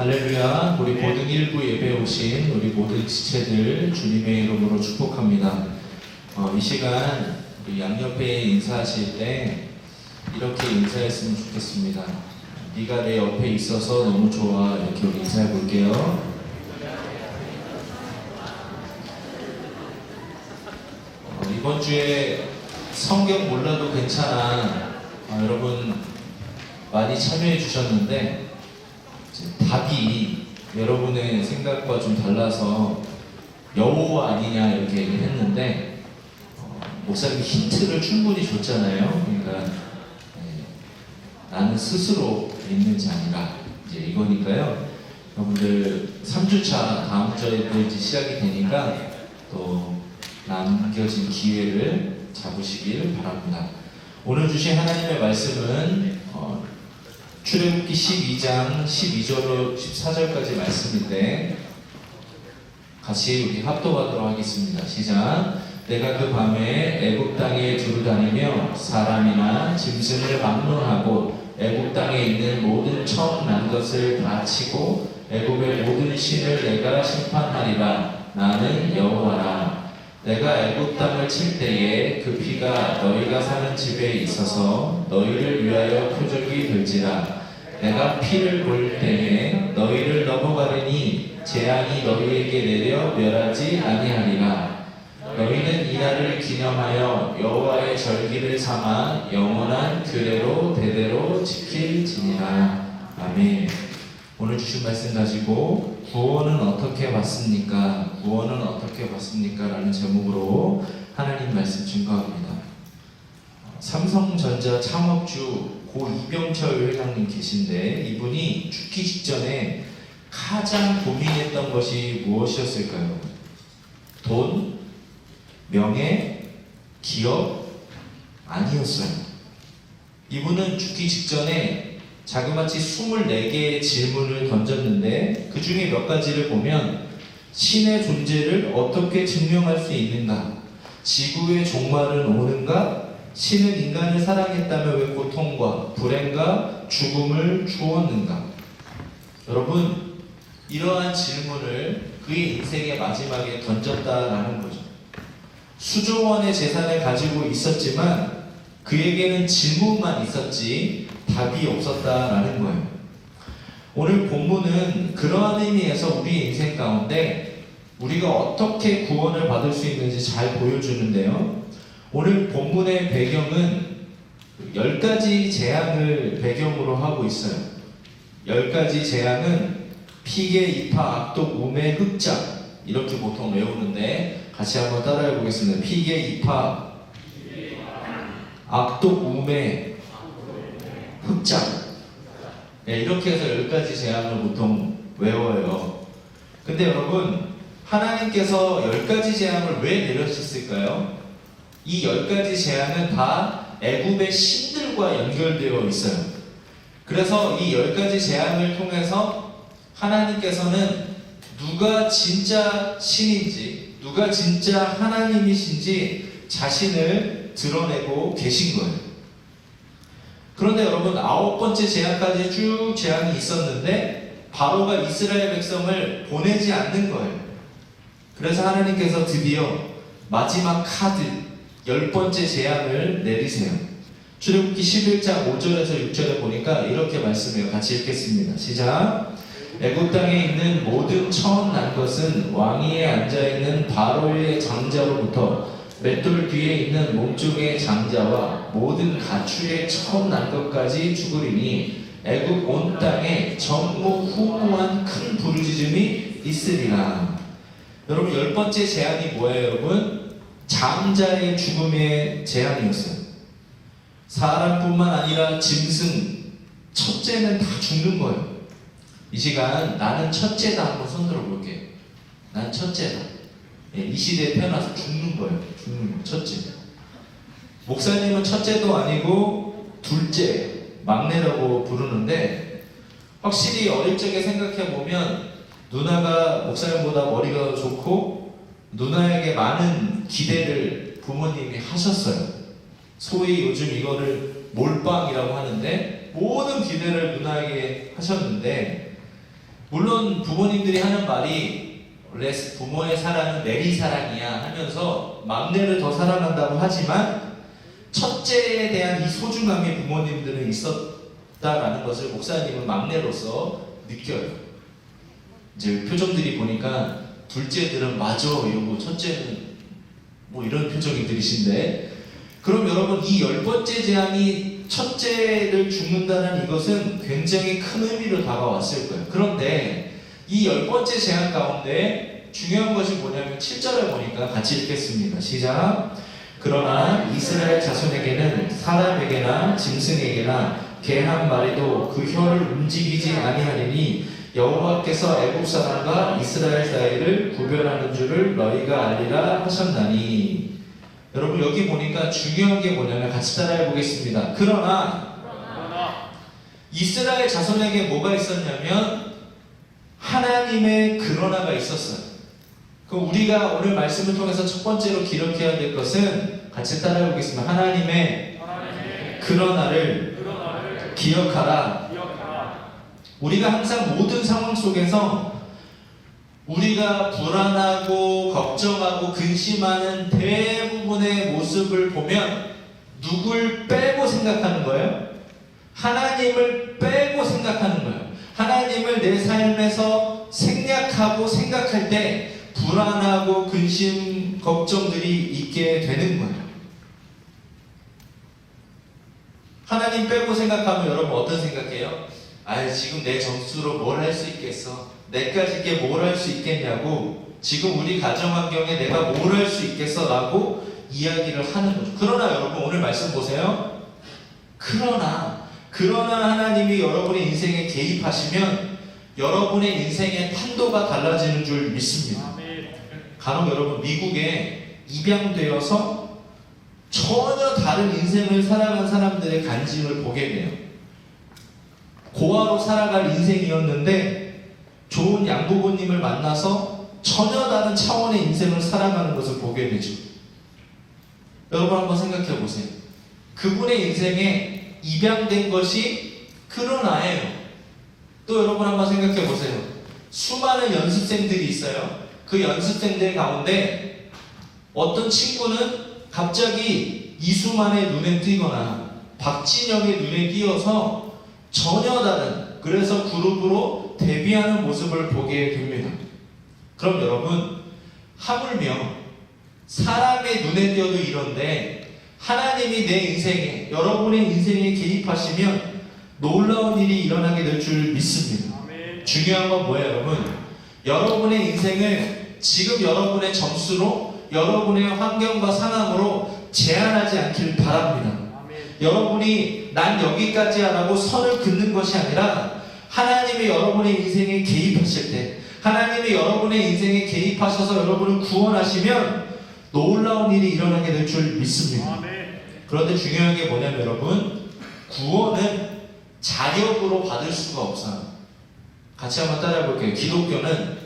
할렐루야, 우리 모든 일부 예배에 오신 우리 모든 지체들 주님의 이름으로 축복합니다. 어, 이 시간 우리 양옆에 인사하실 때 이렇게 인사했으면 좋겠습니다. 네가 내 옆에 있어서 너무 좋아 이렇게 우리 인사해 볼게요. 어, 이번 주에 성경 몰라도 괜찮아. 어, 여러분 많이 참여해 주셨는데 답이 여러분의 생각과 좀 달라서 여호와 아니냐 이렇게 얘기를 했는데 어, 목사님이 힌트를 충분히 줬잖아요. 그러니까 네, 나는 스스로 믿는 자니라 이제 이거니까요. 여러분들 3주차 다음 주에 이제 시작이 되니까 또 남겨진 기회를 잡으시길 바랍니다. 오늘 주신 하나님의 말씀은 어, 출애굽기 12장 12절로 14절까지 말씀인데 같이 우리 합독하도록 하겠습니다. 시작. 내가 그 밤에 애굽 땅에 두루 다니며 사람이나 짐승을 막론하고 애굽 땅에 있는 모든 처음 난 것을 다 치고 애굽의 모든 신을 내가 심판하리라. 나는 여호와라. 내가 애굽 땅을 칠 때에 그 피가 너희가 사는 집에 있어서 너희를 위하여 표적이 될지라. 내가 피를 볼 때에 너희를 넘어가려니 재앙이 너희에게 내려 멸하지 아니하리라. 너희는 이날을 기념하여 여호와의 절기를 삼아 영원한 규례로 대대로 지킬지니라. 아멘. 오늘 주신 말씀 가지고 구원은 어떻게 받습니까? 구원은 어떻게 받습니까? 라는 제목으로 하나님 말씀 증거합니다. 삼성전자 창업주 고 이병철 회장님 계신데 이분이 죽기 직전에 가장 고민했던 것이 무엇이었을까요? 돈, 명예, 기업 아니었어요. 이분은 죽기 직전에 자그마치 24개의 질문을 던졌는데 그 중에 몇 가지를 보면 신의 존재를 어떻게 증명할 수 있는가? 지구의 종말은 오는가? 신은 인간을 사랑했다며 왜 고통과 불행과 죽음을 주었는가? 여러분, 이러한 질문을 그의 인생의 마지막에 던졌다라는 거죠. 수조 원의 재산을 가지고 있었지만 그에게는 질문만 있었지 답이 없었다라는 거예요. 오늘 본문은 그러한 의미에서 우리 인생 가운데 우리가 어떻게 구원을 받을 수 있는지 잘 보여주는데요. 오늘 본문의 배경은 열 가지 재앙을 배경으로 하고 있어요. 열 가지 재앙은 피계, 이파, 악독, 우매, 흑자 이렇게 보통 외우는데 같이 한번 따라해 보겠습니다. 피계, 이파, 악독, 우매, 흑자. 네, 이렇게 해서 열 가지 재앙을 보통 외워요. 근데 여러분, 하나님께서 열 가지 재앙을 왜 내려주셨을까요? 이열 가지 재앙은 다 애굽의 신들과 연결되어 있어요. 그래서 이열 가지 재앙을 통해서 하나님께서는 누가 진짜 신인지, 누가 진짜 하나님이신지 자신을 드러내고 계신 거예요. 그런데 여러분 아홉 번째 재앙까지 쭉 재앙이 있었는데 바로가 이스라엘 백성을 보내지 않는 거예요. 그래서 하나님께서 드디어 마지막 카드 열 번째 재앙을 내리세요. 출애굽기 11장 5절에서 6절에 보니까 이렇게 말씀해요. 같이 읽겠습니다. 시작. 애굽 땅에 있는 모든 처음 난 것은 왕위에 앉아 있는 바로의 장자로부터 맷돌 뒤에 있는 몸종의 장자와 모든 가축의 처음 난 것까지 죽으리니 애굽 온 땅에 전무 후무한 큰 부르짖음이 있으리라. 여러분 열 번째 재앙이 뭐예요, 여러분? 장자의 죽음의 재앙이었어요. 사람뿐만 아니라 짐승, 첫째는 다 죽는 거예요. 이 시간 나는 첫째다 한번 손들어 볼게요. 난 첫째다. 예, 이 시대에 태어나서 죽는 거예요. 거, 첫째. 목사님은 첫째도 아니고 둘째, 막내라고 부르는데 확실히 어릴 적에 생각해 보면 누나가 목사님보다 머리가 좋고 누나에게 많은 기대를 부모님이 하셨어요. 소위 요즘 이거를 몰빵이라고 하는데 모든 기대를 누나에게 하셨는데 물론 부모님들이 하는 말이 원래 부모의 사랑은 내리 사랑이야 하면서 막내를 더 사랑한다고 하지만 첫째에 대한 이 소중함이 부모님들은 있었다라는 것을 목사님은 막내로서 느껴요. 이제 표정들이 보니까 둘째들은 맞아 이러고 첫째는 뭐 이런 표정이 들이신데 그럼 여러분 이 열 번째 재앙이 첫째를 죽는다는 이것은 굉장히 큰 의미로 다가왔을 거예요. 그런데 이 열 번째 재앙 가운데 중요한 것이 뭐냐면 7절을 보니까 같이 읽겠습니다. 시작. 그러나 이스라엘 자손에게는 사람에게나 짐승에게나 개 한 마리도 그 혀를 움직이지 아니하리니 여호와께서 애굽 사람과 이스라엘 사이를 구별하는 줄을 너희가 알리라 하셨나니 여러분 여기 보니까 중요한 게 뭐냐면 같이 따라해 보겠습니다. 그러나 이스라엘 자손에게 뭐가 있었냐면 하나님의 그러나가 있었어요. 그럼 우리가 오늘 말씀을 통해서 첫 번째로 기록해야 될 것은 같이 따라해 보겠습니다. 하나님의 하나님의 그러나를 그러나를 기억하라. 기억하라. 우리가 항상 모든 상황 속에서 우리가 불안하고 걱정하고 근심하는 대부분의 모습을 보면 누굴 빼고 생각하는 거예요? 하나님을 빼고 생각하는 거예요. 하나님을 내 삶에서 생략하고 생각할 때 불안하고 근심, 걱정들이 있게 되는 거예요. 하나님 빼고 생각하면 여러분 어떤 생각해요? 아 지금 내 점수로 뭘 할 수 있겠어? 내까지 게 뭘 할 수 있겠냐고 지금 우리 가정 환경에 내가 뭘 할 수 있겠어 라고 이야기를 하는 거죠. 그러나 여러분 오늘 말씀 보세요. 그러나 그러나 하나님이 여러분의 인생에 개입하시면 여러분의 인생의 판도가 달라지는 줄 믿습니다. 간혹 여러분 미국에 입양되어서 전혀 다른 인생을 살아간 사람들의 간증을 보게 돼요. 고아로 살아갈 인생이었는데 좋은 양부모님을 만나서 전혀 다른 차원의 인생을 살아가는 것을 보게 되죠. 여러분 한번 생각해 보세요. 그분의 인생에 입양된 것이 그러나예요. 또 여러분 한번 생각해 보세요. 수많은 연습생들이 있어요. 그 연습생들 가운데 어떤 친구는 갑자기 이수만의 눈에 띄거나 박진영의 눈에 띄어서 전혀 다른 그래서 그룹으로 데뷔하는 모습을 보게 됩니다. 그럼 여러분 하물며 사람의 눈에 띄어도 이런데 하나님이 내 인생에 여러분의 인생에 개입하시면 놀라운 일이 일어나게 될 줄 믿습니다. 아멘. 중요한 건 뭐예요, 여러분? 여러분의 인생을 지금 여러분의 점수로 여러분의 환경과 상황으로 제한하지 않길 바랍니다. 아멘. 여러분이 난 여기까지 하라고 선을 긋는 것이 아니라 하나님이 여러분의 인생에 개입하실 때 하나님이 여러분의 인생에 개입하셔서 여러분을 구원하시면 놀라운 일이 일어나게 될 줄 믿습니다. 그런데 중요한 게 뭐냐면 여러분 구원은 자력으로 받을 수가 없어요. 같이 한번 따라해 볼게요. 기독교는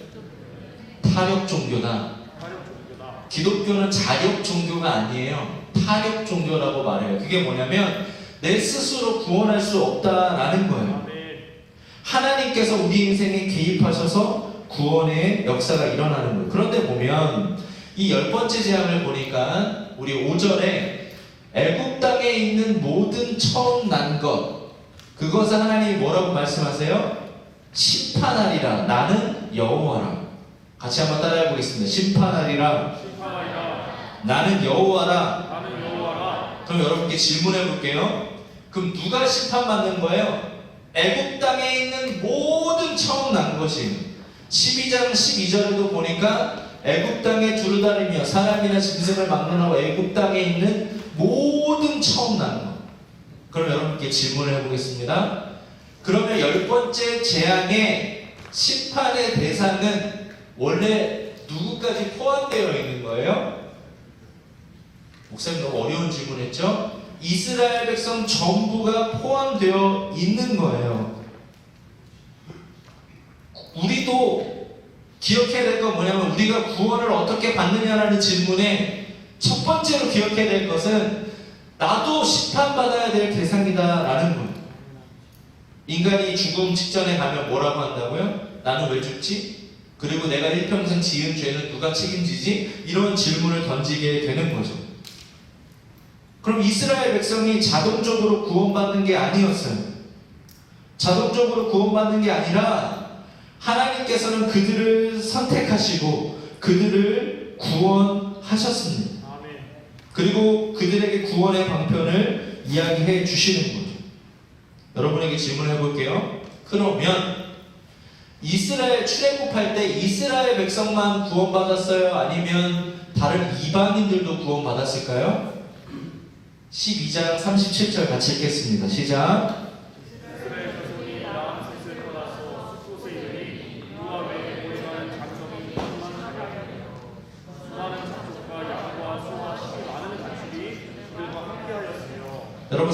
타력 종교다. 기독교는 자력 종교가 아니에요. 타력 종교라고 말해요. 그게 뭐냐면 내 스스로 구원할 수 없다라는 거예요. 하나님께서 우리 인생에 개입하셔서 구원의 역사가 일어나는 거예요. 그런데 보면 이 열 번째 재앙을 보니까 우리 5절에 애굽 땅에 있는 모든 처음 난 것, 그것을 하나님이 뭐라고 말씀하세요? 심판하리라. 나는 여호와라. 같이 한번 따라해 보겠습니다. 심판하리라. 심판하리라. 나는 여호와라. 나는 여호와라. 그럼 여러분께 질문해 볼게요. 그럼 누가 심판받는 거예요? 애굽 땅에 있는 모든 처음 난 것이 12장 12절에도 보니까 애굽 땅에 두루다니며 사람이나 짐승을 막론하고 애굽 땅에 있는 모든 처음 난 것. 그럼 여러분께 질문을 해보겠습니다. 그러면 열 번째 재앙의 심판의 대상은 원래 누구까지 포함되어 있는 거예요? 목사님 너무 어려운 질문했죠? 이스라엘 백성 전부가 포함되어 있는 거예요. 우리도 기억해야 될 건 뭐냐면 우리가 구원을 어떻게 받느냐라는 질문에 첫 번째로 기억해야 될 것은 나도 심판받아야 될 대상이다라는 거예요. 인간이 죽음 직전에 가면 뭐라고 한다고요? 나는 왜 죽지? 그리고 내가 일평생 지은 죄는 누가 책임지지? 이런 질문을 던지게 되는 거죠. 그럼 이스라엘 백성이 자동적으로 구원받는 게 아니었어요. 자동적으로 구원받는 게 아니라 하나님께서는 그들을 선택하시고 그들을 구원하셨습니다. 아멘. 그리고 그들에게 구원의 방편을 이야기해 주시는 거죠. 여러분에게 질문해 볼게요. 그러면 이스라엘 출애굽할 때 이스라엘 백성만 구원받았어요? 아니면 다른 이방인들도 구원받았을까요? 12장 37절 같이 읽겠습니다. 시작. 이스라엘 자손이 양 셋을 떠나서 숲곳에 이르니 그와 외에 모여가는 장성이 천만 가량이며 수많은 잡족과 양과 소와 시 많은 가축이 그들과 함께하였으며 여러분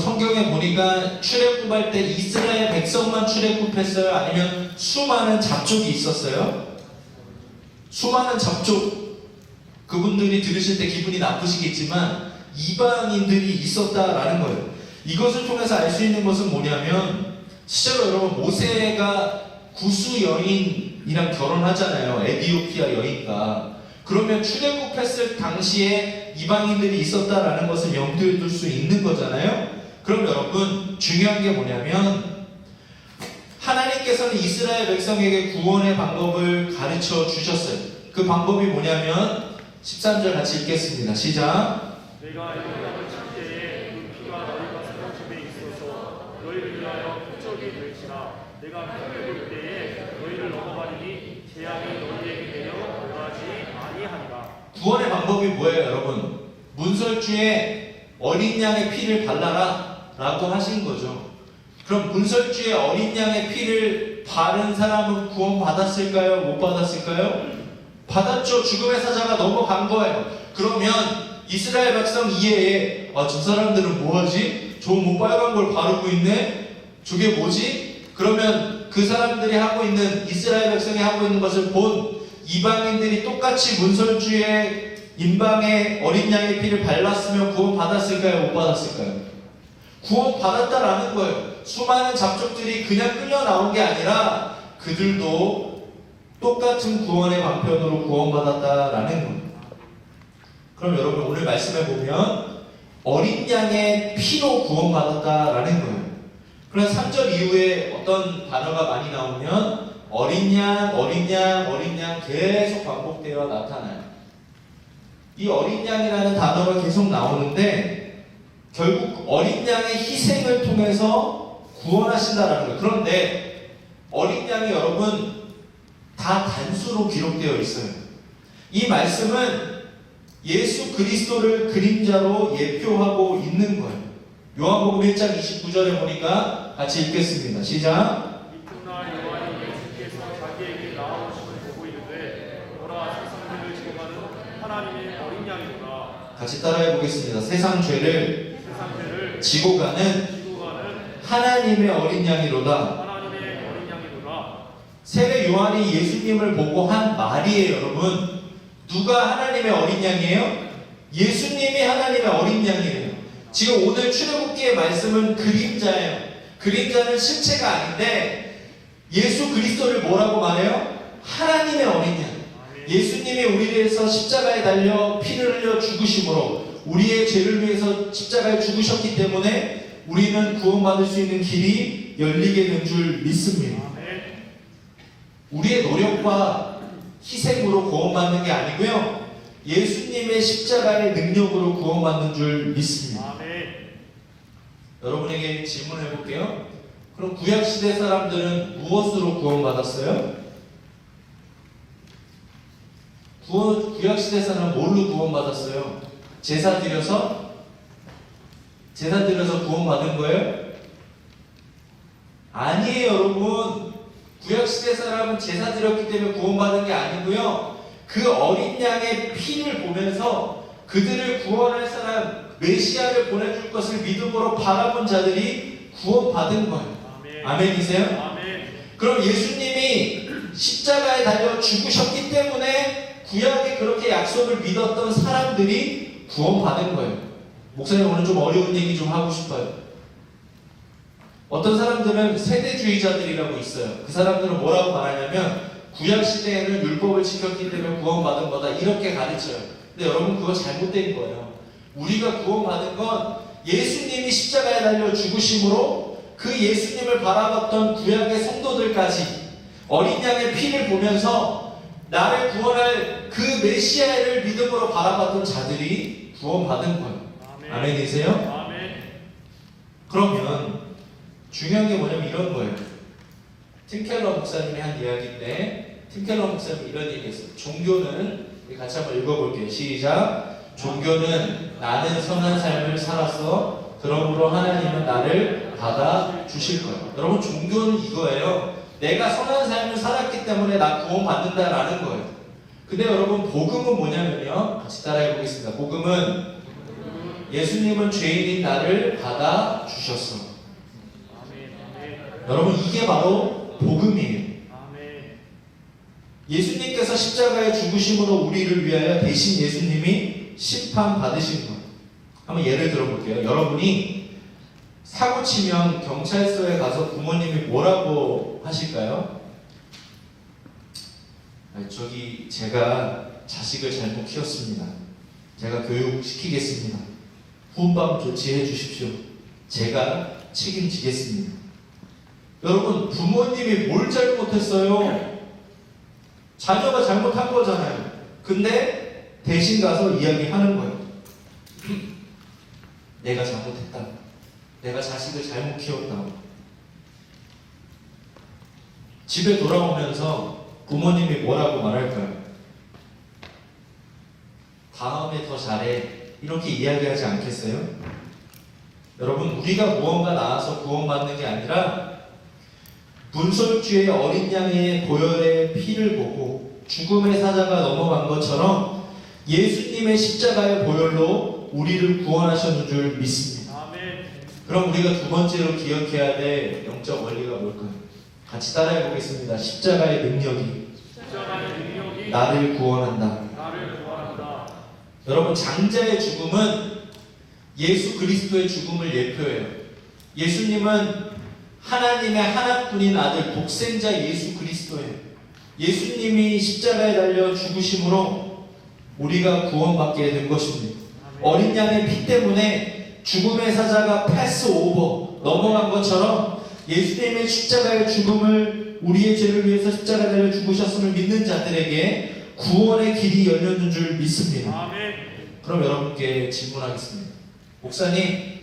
보니까 출애굽할 때 이스라엘 백성만 출애굽했어요? 아니면 수많은 잡족이 있었어요? 수많은 잡족 그분들이 들으실 때 기분이 나쁘시겠지만 이방인들이 있었다라는 거예요. 이것을 통해서 알 수 있는 것은 뭐냐면 실제로 여러분 모세가 구수 여인이랑 결혼하잖아요. 에디오피아 여인과 그러면 출애굽했을 당시에 이방인들이 있었다라는 것을 염두에 둘 수 있는 거잖아요. 그럼 여러분 중요한 게 뭐냐면 하나님께서는 이스라엘 백성에게 구원의 방법을 가르쳐 주셨어요. 그 방법이 뭐냐면 13절 같이 읽겠습니다. 시작. 내가 이땅을 칠 때에 그 피가 너희가 사는 집에 있어서 너희를 위하여 표적이 될지라 내가 피를 볼 때에 너희를 넘어가리니 재앙이 너희에게 내려 벌하지 아니하니라 구원의 방법이 뭐예요, 여러분? 문설주에 어린 양의 피를 발라라 라고 하신 거죠. 그럼 문설주에 어린 양의 피를 바른 사람은 구원받았을까요? 못 받았을까요? 받았죠. 죽음의 사자가 넘어간 거예요. 그러면 이스라엘 백성 이해에 아, 저 사람들은 뭐하지? 저뭐 빨간 걸 바르고 있네? 저게 뭐지? 그러면 그 사람들이 하고 있는 이스라엘 백성이 하고 있는 것을 본 이방인들이 똑같이 문설주에 인방에 어린 양의 피를 발랐으면 구원 받았을까요? 못 받았을까요? 구원 받았다라는 거예요. 수많은 잡족들이 그냥 끌려 나온 게 아니라 그들도 똑같은 구원의 방편으로 구원받았다라는 겁니다. 그럼 여러분 오늘 말씀해 보면 어린 양의 피로 구원받았다라는 거예요. 그래서 3절 이후에 어떤 단어가 많이 나오면 어린 양, 어린 양, 어린 양 계속 반복되어 나타나요. 이 어린 양이라는 단어가 계속 나오는데 결국 어린 양의 희생을 통해서 구원하신다라는 거예요. 그런데 어린 양이 여러분 다 단수로 기록되어 있어요. 이 말씀은 예수 그리스도를 그림자로 예표하고 있는 거예요. 요한복음 1장 29절에 보니까 같이 읽겠습니다. 시작. 같이 따라해 보겠습니다. 세상 죄를 지고 가는 하나님의 어린 양이로다. 세례 요한이 예수님을 보고 한 말이에요, 여러분. 누가 하나님의 어린 양이에요? 예수님이 하나님의 어린 양이에요. 지금 오늘 출애굽기의 말씀은 그림자예요. 그림자는 실체가 아닌데 예수 그리스도를 뭐라고 말해요? 하나님의 어린 양. 예수님이 우리를 위해서 십자가에 달려 피를 흘려 죽으심으로 우리의 죄를 위해서 십자가에 죽으셨기 때문에 우리는 구원받을 수 있는 길이 열리게 된 줄 믿습니다. 우리의 노력과 희생으로 구원받는 게 아니고요. 예수님의 십자가의 능력으로 구원받는 줄 믿습니다. 여러분에게 질문해 볼게요. 그럼 구약 시대 사람들은 무엇으로 구원받았어요? 구원, 구약 시대 사람은 뭘로 구원받았어요? 제사 드려서 제사 드려서 구원받은 거예요? 아니에요, 여러분. 구약 시대 사람은 제사 드렸기 때문에 구원받은 게 아니고요. 그 어린 양의 피를 보면서 그들을 구원할 사람 메시아를 보내줄 것을 믿음으로 바라본 자들이 구원받은 거예요. 아멘 아멘이세요? 아멘 그럼 예수님이 십자가에 달려 죽으셨기 때문에 구약에 그렇게 약속을 믿었던 사람들이 구원받은 거예요. 목사님 오늘 좀 어려운 얘기 좀 하고 싶어요. 어떤 사람들은 세대주의자들이라고 있어요. 그 사람들은 뭐라고 말하냐면 구약 시대에는 율법을 지켰기 때문에 구원받은 거다 이렇게 가르쳐요. 근데 여러분 그거 잘못된 거예요. 우리가 구원받은 건 예수님이 십자가에 달려 죽으심으로 그 예수님을 바라봤던 구약의 성도들까지 어린 양의 피를 보면서 나를 구원할 그 메시아를 믿음으로 바라봤던 자들이 구원받은 거예요. 아멘. 아멘. 그러면 중요한 게 뭐냐면 이런 거예요. 팀켈러 목사님이 한 이야기인데 팀켈러 목사님이 이런 얘기했어요. 종교는 우리 같이 한번 읽어볼게요. 시작. 종교는 나는 선한 삶을 살았어. 그러므로 하나님은 나를 받아 주실 거예요. 여러분 종교는 이거예요. 내가 선한 삶을 살았기 때문에 나 구원 받는다라는 거예요. 근데 여러분 복음은 뭐냐면요. 같이 따라해 보겠습니다. 복음은 예수님은 죄인인 나를 받아 주셨어. 여러분 이게 바로 복음이에요. 예수님께서 십자가에 죽으심으로 우리를 위하여 대신 예수님이 심판 받으신 거예요. 한번 예를 들어볼게요. 여러분이 사고 치면 경찰서에 가서 부모님이 뭐라고 하실까요? 아, 저기 제가 자식을 잘못 키웠습니다. 제가 교육시키겠습니다. 후밤 조치해 주십시오. 제가 책임지겠습니다. 여러분 부모님이 뭘 잘못했어요? 자녀가 잘못한 거잖아요. 근데 대신 가서 이야기하는 거예요. 내가 잘못했다. 내가 자식을 잘못 키웠다. 집에 돌아오면서 부모님이 뭐라고 말할까요? 다음에 더 잘해. 이렇게 이야기하지 않겠어요? 여러분, 우리가 무언가 나와서 구원받는 게 아니라 분솔주의 어린 양의 보혈의 피를 보고 죽음의 사자가 넘어간 것처럼 예수님의 십자가의 보혈로 우리를 구원하셨는 줄 믿습니다. 아멘. 그럼 우리가 두 번째로 기억해야 될 영적 원리가 뭘까요? 같이 따라해 보겠습니다. 십자가의 능력이 나를 구원한다. 여러분 장자의 죽음은 예수 그리스도의 죽음을 예표해요. 예수님은 하나님의 하나뿐인 아들 독생자 예수 그리스도예요. 예수님이 십자가에 달려 죽으심으로 우리가 구원받게 된 것입니다. 어린 양의 피 때문에 죽음의 사자가 패스 오버 넘어간 것처럼 예수님의 십자가의 죽음을 우리의 죄를 위해서 십자가에 달려 죽으셨음을 믿는 자들에게 구원의 길이 열렸는 줄 믿습니다. 아멘. 그럼 여러분께 질문하겠습니다. 목사님,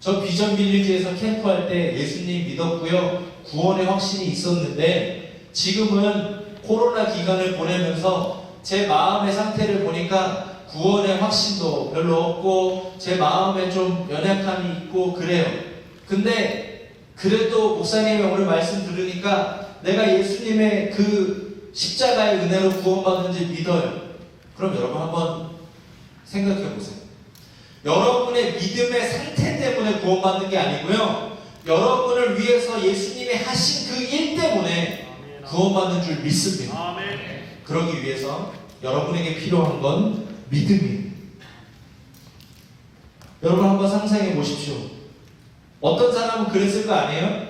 저 비전 빌리지에서 캠프할 때 예수님 믿었고요. 구원의 확신이 있었는데 지금은 코로나 기간을 보내면서 제 마음의 상태를 보니까 구원의 확신도 별로 없고 제 마음에 좀 연약함이 있고 그래요. 근데 그래도 목사님의 오늘 말씀 들으니까 내가 예수님의 그 십자가의 은혜로 구원받는지 믿어요. 그럼 여러분 한번 생각해 보세요. 여러분의 믿음의 상태 때문에 구원받는 게 아니고요. 여러분을 위해서 예수님이 하신 그 일 때문에. 구원받는 줄 믿습니다. 그러기 위해서 여러분에게 필요한 건 믿음이에요. 여러분 한번 상상해 보십시오. 어떤 사람은 그랬을 거 아니에요?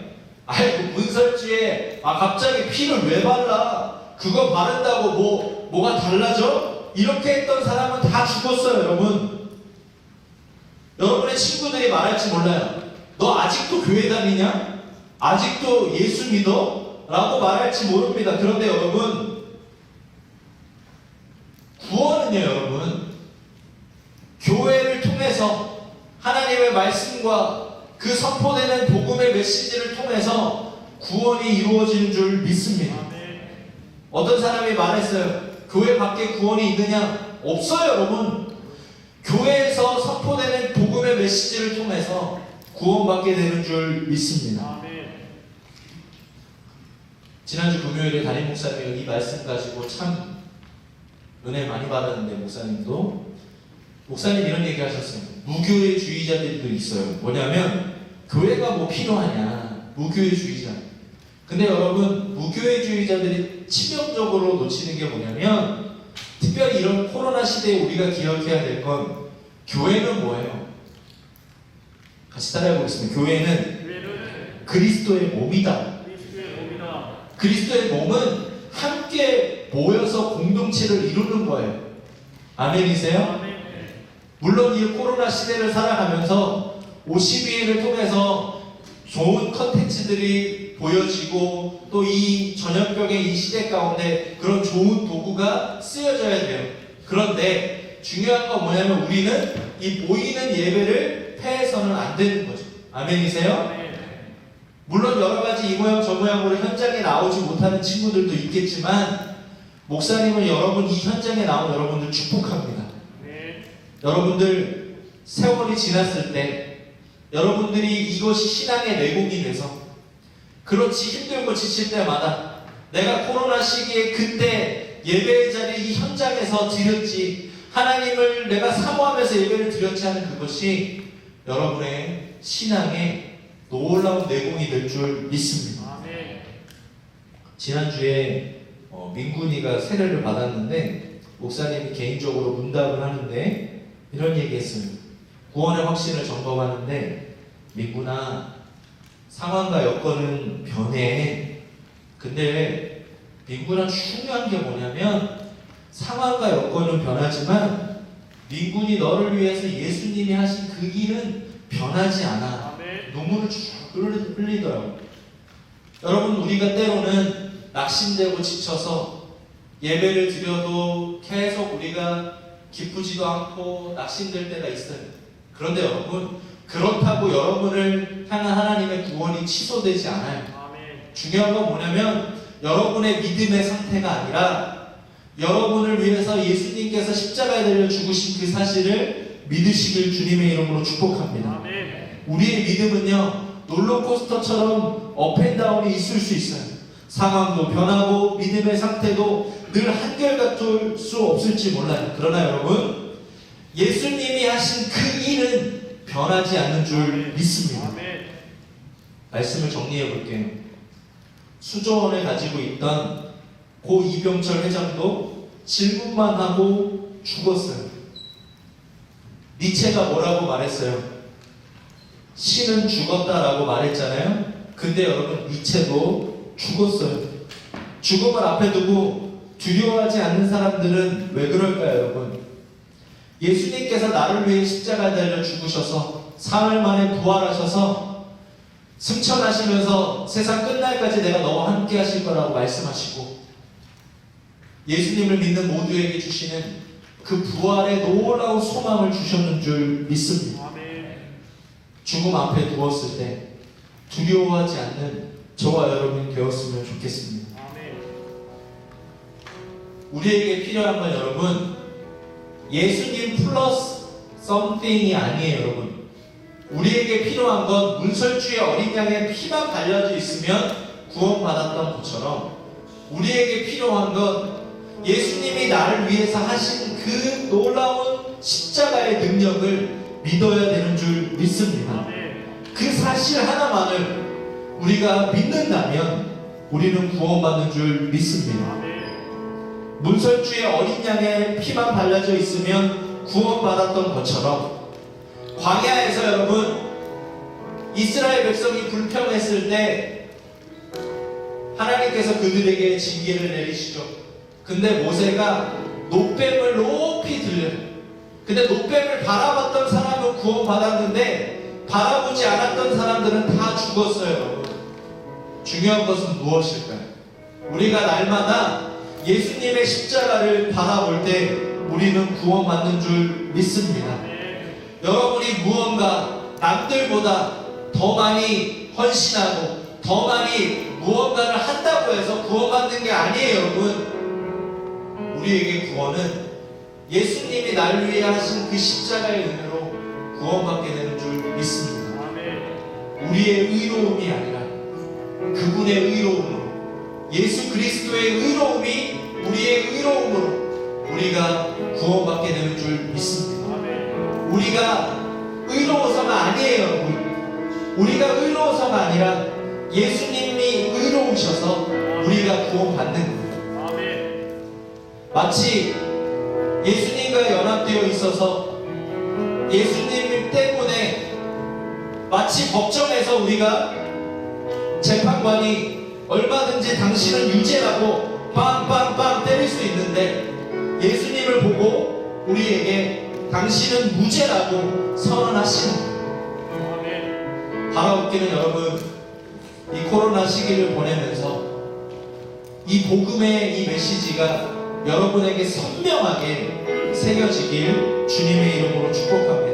아이고 문설주에 아 갑자기 피를 왜 발라? 그거 바른다고 뭐 뭐가 달라져? 이렇게 했던 사람은 다 죽었어요, 여러분. 여러분의 친구들이 말할지 몰라요. 너 아직도 교회 다니냐? 아직도 예수 믿어? 라고 말할지 모릅니다. 그런데 여러분, 구원은요, 여러분. 교회를 통해서 하나님의 말씀과 그 선포되는 복음의 메시지를 통해서 구원이 이루어지는 줄 믿습니다. 어떤 사람이 말했어요. 교회 밖에 구원이 있느냐? 없어요, 여러분. 교회에서 선포되는 복음의 메시지를 통해서 구원받게 되는 줄 믿습니다. 지난주 금요일에 담임 목사님이 이 말씀 가지고 참 은혜 많이 받았는데 목사님도 목사님 이런 얘기 하셨어요. 무교의 주의자들도 있어요. 뭐냐면 교회가 뭐 필요하냐? 무교의 주의자. 근데 여러분 무교의 주의자들이 치명적으로 놓치는 게 뭐냐면 특별히 이런 코로나 시대에 우리가 기억해야 될 건 교회는 뭐예요? 같이 따라해 보겠습니다. 교회는. 그리스도의 몸이다. 그리스도의 몸은 함께 모여서 공동체를 이루는 거예요. 아멘이세요? 물론 이 코로나 시대를 살아가면서 52회를 통해서 좋은 컨텐츠들이 보여지고 또 이 전염병의 이 시대 가운데 그런 좋은 도구가 쓰여져야 돼요. 그런데 중요한 건 뭐냐면 우리는 이 모이는 예배를 패해서는 안 되는 거죠. 아멘이세요? 아멘. 물론 여러 가지 이 모양 저 모양으로 현장에 나오지 못하는 친구들도 있겠지만 목사님은 여러분 이 현장에 나온 여러분들 축복합니다. 네. 여러분들 세월이 지났을 때 여러분들이 이것이 신앙의 내공이 돼서 그렇지 힘들고 지칠 때마다 내가 코로나 시기에 그때 예배의 자리 이 현장에서 드렸지 하나님을 내가 사모하면서 예배를 드렸지 하는 그것이 여러분의 신앙의 놀라운 내공이 될 줄 믿습니다. 지난주에 어, 민군이가 세례를 받았는데 목사님이 개인적으로 문답을 하는데 이런 얘기했어요. 구원의 확신을 점검하는데 민군아 상황과 여건은 변해. 근데 민군아 중요한 게 뭐냐면 상황과 여건은 변하지만 민군이 너를 위해서 예수님이 하신 그 일은 변하지 않아. 눈물을 쭉 흘리- 흘리더라고요. 여러분, 우리가 때로는 낙심되고 지쳐서 예배를 드려도 계속 우리가 기쁘지도 않고 낙심될 때가 있어요. 그런데 여러분, 그렇다고 여러분을 향한 하나님의 구원이 취소되지 않아요. 중요한 건 뭐냐면 여러분의 믿음의 상태가 아니라 여러분을 위해서 예수님께서 십자가에 달려 죽으신 그 사실을 믿으시길 주님의 이름으로 축복합니다. 우리의 믿음은요 롤러코스터처럼 업앤다운이 있을 수 있어요. 상황도 변하고 믿음의 상태도 늘 한결같을 수 없을지 몰라요. 그러나 여러분 예수님이 하신 그 일은 변하지 않는 줄 믿습니다. 말씀을 정리해 볼게요. 수조원을 가지고 있던 고 이병철 회장도 질문만 하고 죽었어요. 니체가 뭐라고 말했어요? 신은 죽었다라고 말했잖아요. 근데 여러분 니체도 죽었어요. 죽음을 앞에 두고 두려워하지 않는 사람들은 왜 그럴까요, 여러분? 예수님께서 나를 위해 십자가에 달려 죽으셔서 사흘 만에 부활하셔서 승천하시면서 세상 끝날까지 내가 너와 함께 하실 거라고 말씀하시고 예수님을 믿는 모두에게 주시는 그 부활의 놀라운 소망을 주셨는 줄 믿습니다. 죽음 앞에 두었을 때 두려워하지 않는 저와 여러분이 되었으면 좋겠습니다. 우리에게 필요한 건 여러분 예수님 플러스 something이 아니에요, 여러분. 우리에게 필요한 건 문설주의 어린 양의 피만 발려져 있으면 구원받았던 것처럼 우리에게 필요한 건 예수님이 나를 위해서 하신 그 놀라운 십자가의 능력을 믿어야 되는 줄 믿습니다. 그 사실 하나만을 우리가 믿는다면 우리는 구원받는 줄 믿습니다. 문설주의 어린 양의 피만 발라져 있으면 구원받았던 것처럼 광야에서 여러분 이스라엘 백성이 불평했을 때 하나님께서 그들에게 징계를 내리시죠. 근데 모세가 노뱀을 높이 들려요. 근데 노뱀을 바라봤던 사람은 구원받았는데 바라보지 않았던 사람들은 다 죽었어요. 중요한 것은 무엇일까요? 우리가 날마다 예수님의 십자가를 바라볼 때 우리는 구원받는 줄 믿습니다. 여러분이 무언가 남들보다 더 많이 헌신하고 더 많이 무언가를 한다고 해서 구원받는 게 아니에요, 여러분. 우리에게 구원은 예수님이 나를 위해 하신 그 십자가의 은혜로 구원받게 되는 줄 믿습니다. 우리의 의로움이 아니라 그분의 의로움으로 예수 그리스도의 의로움이 우리의 의로움으로 우리가 구원받게 되는 줄 믿습니다. 우리가 의로워서가 아니에요. 우리가 의로워서가 아니라 예수님이 의로우셔서 우리가 구원받는 거예요. 마치 예수님과 연합되어 있어서 예수님 마치 법정에서 우리가 재판관이 얼마든지 당신은 유죄라고 빵빵빵 때릴 수 있는데 예수님을 보고 우리에게 당신은 무죄라고 선언하시는 아멘. 바라옵기는 여러분 이 코로나 시기를 보내면서 이 복음의 이 메시지가 여러분에게 선명하게 새겨지길 주님의 이름으로 축복합니다.